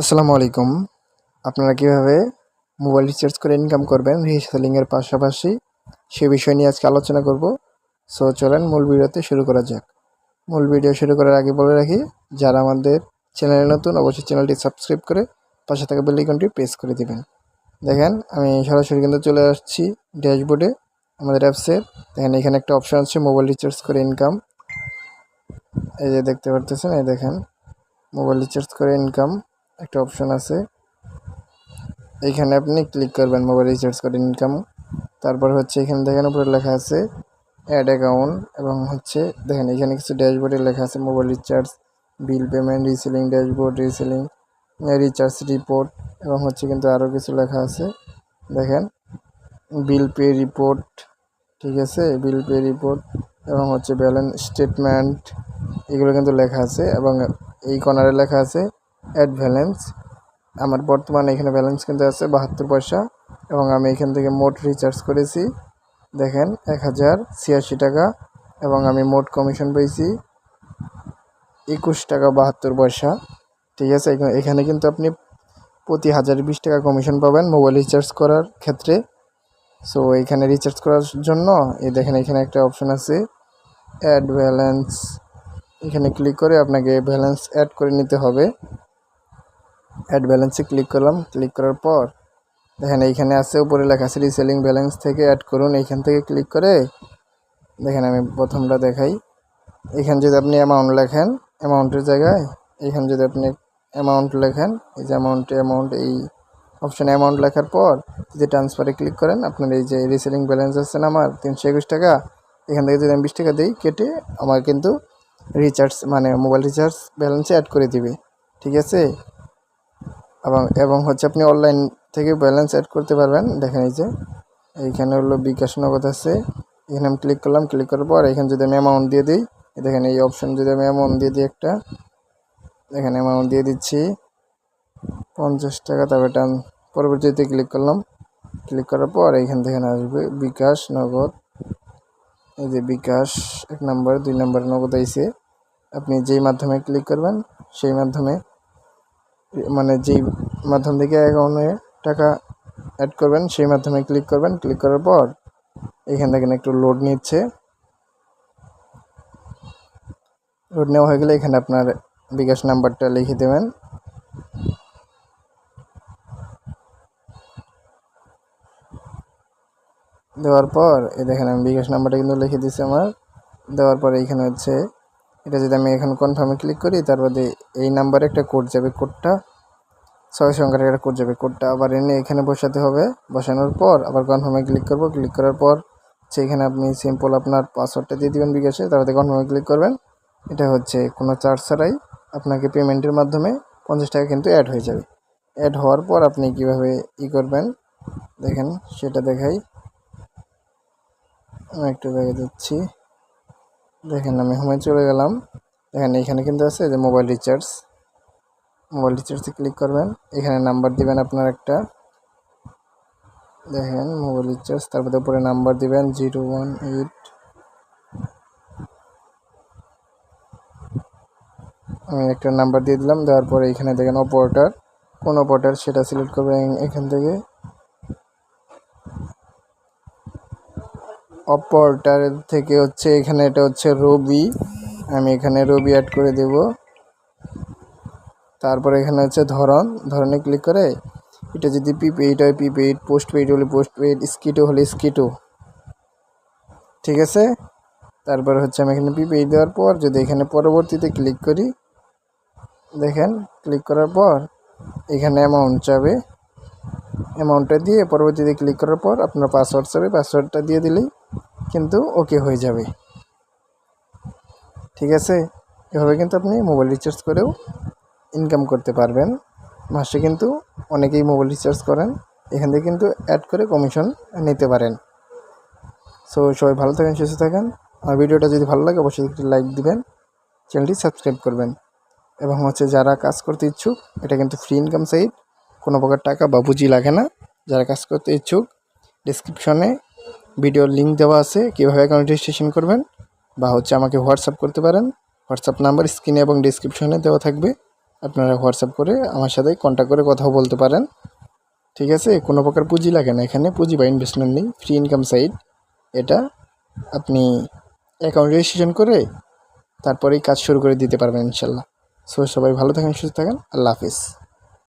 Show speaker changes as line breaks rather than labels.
আসসালামু আলাইকুম। আপনারা কীভাবে মোবাইল রিচার্জ করে ইনকাম করবেন? রিসেলিংয়ের পাশাপাশি সে বিষয় নিয়ে আজকে আলোচনা করব। সো চলেন মূল ভিডিওতে শুরু করা যাক। মূল ভিডিও শুরু করার আগে বলে রাখি, যারা আমাদের চ্যানেলে নতুন, অবশ্যই চ্যানেলটি সাবস্ক্রাইব করে পাশে থাকা বেল আইকনটি প্রেস করে দিবেন। দেখেন, আমি সরাসরি কিন্তু চলে আসছি ড্যাশবোর্ডে, আমাদের অ্যাপসের। দেখেন, এখানে একটা অপশন আছে মোবাইল রিচার্জ করে ইনকাম। এই যে দেখতে পারতেছেন, এই দেখেন, মোবাইল রিচার্জ করে ইনকাম। একটা অপশন আছে। এইখানে আপনি ক্লিক করবেন মোবাইল রিচার্জ করে ইনকাম তারপর হচ্ছে এখানে দেখেন উপরে লেখা আছে অ্যাড অ্যাকাউন্ট এবং হচ্ছে দেখেন এখানে কিছু ড্যাশবোর্ডে লেখা আছে mobile recharge bill payment reselling dashboard reselling recharge report এবং হচ্ছে কিন্তু আরও কিছু লেখা আছে। দেখেন বিল পে রিপোর্ট ঠিক আছে? বিল পে রিপোর্ট এবং হচ্ছে ব্যালেন্স স্টেটমেন্ট এগুলো কিন্তু লেখা আছে এবং এই কর্নারে লেখা আছে অ্যাড ব্যালেন্স আমার বর্তমানে এখানে ব্যালেন্স কিন্তু আছে বাহাত্তর পয়সা এবং আমি এখান থেকে মোট রিচার্জ করেছি, দেখেন, এক হাজার ছিয়াশি টাকা এবং আমি মোট কমিশন পেয়েছি একুশ টাকা বাহাত্তর পয়সা, ঠিক আছে? এখা- এখানে কিন্তু আপনি প্রতি হাজার বিশ টাকা কমিশন পাবেন মোবাইল রিচার্জ করার ক্ষেত্রে। সো এখানে রিচার্জ করার জন্য, এই দেখেন, এখানে একটা অপশন আছে অ্যাড ব্যালেন্স এখানে ক্লিক করে আপনাকে ব্যালেন্স অ্যাড করে নিতে হবে। অ্যাড ব্যালেন্সে ক্লিক করলাম ক্লিক করার পর দেখেন এইখানে আছে, উপরে লেখা আছে রিসেলিং ব্যালেন্স থেকে অ্যাড করুন, এইখান থেকে ক্লিক করে দেখেন আমি প্রথমটা দেখাই। এখানে যদি আপনি অ্যামাউন্ট লেখেন অ্যামাউন্টের জায়গায়, এখানে যদি আপনি অ্যামাউন্ট লেখেন, এই যে অ্যামাউন্ট অ্যামাউন্ট এই অপশানে অ্যামাউন্ট লেখার পর যদি ট্রান্সফারে ক্লিক করেন, আপনার এই যে রিসেলিং ব্যালেন্স আছে না আমার, তিনশো একুশ টাকা, এখান থেকে যদি আমি বিশ টাকা দিই, কেটে আমার কিন্তু রিচার্জ মানে মোবাইল রিচার্জ ব্যালেন্সে অ্যাড করে দিবে, ঠিক আছে? এবং এবং হচ্ছে আপনি অনলাইন থেকে ব্যালেন্স অ্যাড করতে পারবেন। দেখেন এই যে, এইখানে হলো বিকাশ নগদ আছে। এখানে আমি ক্লিক করলাম ক্লিক করার পর এখানে যদি আমি অ্যামাউন্ট দিয়ে দিই দেখেন এই অপশন যদি আমি অ্যামাউন্ট দিয়ে দিই একটা, দেখেন অ্যামাউন্ট দিয়ে দিচ্ছি। পঞ্চাশ টাকা, তারপর টান পরবর্তীতে ক্লিক করলাম। ক্লিক করার পর এইখান থেকে আসবে বিকাশ নগদ। এই যে বিকাশ, এক নম্বর দুই নম্বর নগদ আইসে আপনি যেই মাধ্যমে ক্লিক করবেন, সেই মাধ্যমে মানে যেই মাধ্যম থেকে অ্যাকাউন্টে টাকা অ্যাড করবেন, সেই মাধ্যমে ক্লিক করবেন। ক্লিক করার পর এখান থেকে একটু লোড নিচ্ছে। লোড নেওয়া হয়ে গেলে এখানে আপনার বিকাশ নাম্বারটা লিখে দেবেন। দেওয়ার পর, এই দেখেন আমি বিকাশ নাম্বারটা কিন্তু লিখে দিচ্ছি আমার। দেওয়ার পর এইখানে হচ্ছে এটা যদি আমি এখন কনফার্মে ক্লিক করি তারপরে এই নাম্বারে একটা কোড যাবে কোডটা ছয় সংখ্যার একটা কোড যাবে কোডটা আবার এনে এখানে বসাতে হবে। বসানোর পর আবার কনফার্মে ক্লিক করব। ক্লিক করার পর সেইখানে আপনি সিম্পল আপনার পাসওয়ার্ডটা দিয়ে দিবেন বিকাশে। তারপরে কনফার্মে ক্লিক করবেন। এটা হচ্ছে কোনো চার্জ ছাড়াই আপনাকে পেমেন্টের মাধ্যমে পঞ্চাশ টাকা কিন্তু অ্যাড হয়ে যাবে। অ্যাড হওয়ার পর আপনি কীভাবে ই করবেন? দেখেন, সেটা দেখাই। আমি একটু দেখে দিচ্ছি। দেখেন, আমি হোমে চলে গেলাম। দেখেন এখানে কিন্তু আছে যে মোবাইল রিচার্জ মোবাইল রিচার্জে ক্লিক করবেন। এখানে নাম্বার দিবেন আপনার একটা। দেখেন মোবাইল রিচার্জ তারপরে উপরে নাম্বার দিবেন জিরো ওয়ান এইট। আমি একটা নাম্বার দিয়ে দিলাম, দেওয়ার পরে এখানে দেখেন অপারেটার কোন অপারেটার সেটা সিলেক্ট করবেন এখান থেকে। অপারেটার থেকে হচ্ছে এখানে এটা হচ্ছে রবি। আমি এখানে রবি অ্যাড করে দেব। তারপরে এখানে হচ্ছে ধরন। ধরনে ক্লিক করে এটা যদি প্রিপেইড হয় প্রিপেইড পোস্ট পেইড হলে পোস্ট পেইড স্কিটো হলে স্কিটো ঠিক আছে? তারপরে হচ্ছে আমি এখানে প্রিপেইড দেওয়ার পর যদি এখানে পরবর্তীতে ক্লিক করি, দেখেন ক্লিক করার পর এখানে অ্যামাউন্ট যাবে। অ্যামাউন্টটা দিয়ে পরবর্তীতে ক্লিক করার পর আপনার পাসওয়ার্ড যাবে। পাসওয়ার্ডটা দিয়ে দিলেই কিন্তু ওকে হয়ে যাবে। ঠিক আছে? এভাবে কিন্তু আপনি মোবাইল রিচার্জ করেও ইনকাম করতে পারবেন। মাসে কিন্তু অনেকেই মোবাইল রিচার্জ করেন। এখান থেকে কিন্তু অ্যাড করে কমিশন নিতে পারেন। সো সবাই ভালো থাকেন, সুস্থ থাকেন। আর ভিডিওটা যদি ভালো লাগে, অবশ্যই একটি লাইক দিবেন। চ্যানেলটি সাবস্ক্রাইব করবেন। এবং হচ্ছে যারা কাজ করতে ইচ্ছুক, এটা কিন্তু ফ্রি ইনকাম সাইট কোনো প্রকার টাকা বা পুঁজি লাগে না। যারা কাজ করতে ইচ্ছুক ডিসক্রিপশনে ভিডিওর লিঙ্ক দেওয়া আছে, কীভাবে অ্যাকাউন্ট রেজিস্ট্রেশন করবেন বা হচ্ছে আমাকে হোয়াটসঅ্যাপ করতে পারেন। হোয়াটসঅ্যাপ নাম্বার স্ক্রিনে এবং ডিসক্রিপশনে দেওয়া থাকবে। আপনারা হোয়াটসঅ্যাপ করে আমার সাথে কন্ট্যাক্ট করে কথাও বলতে পারেন। ঠিক আছে? কোনো প্রকার পুঁজি লাগে না এখানে, পুঁজি বা ইনভেস্টমেন্ট নেই ফ্রি ইনকাম সাইট এটা আপনি অ্যাকাউন্ট রেজিস্ট্রেশন করে তারপরেই কাজ শুরু করে দিতে পারবেন ইনশাল্লাহ। সো সবাই ভালো থাকেন, সুস্থ থাকেন। আল্লাহ হাফিজ।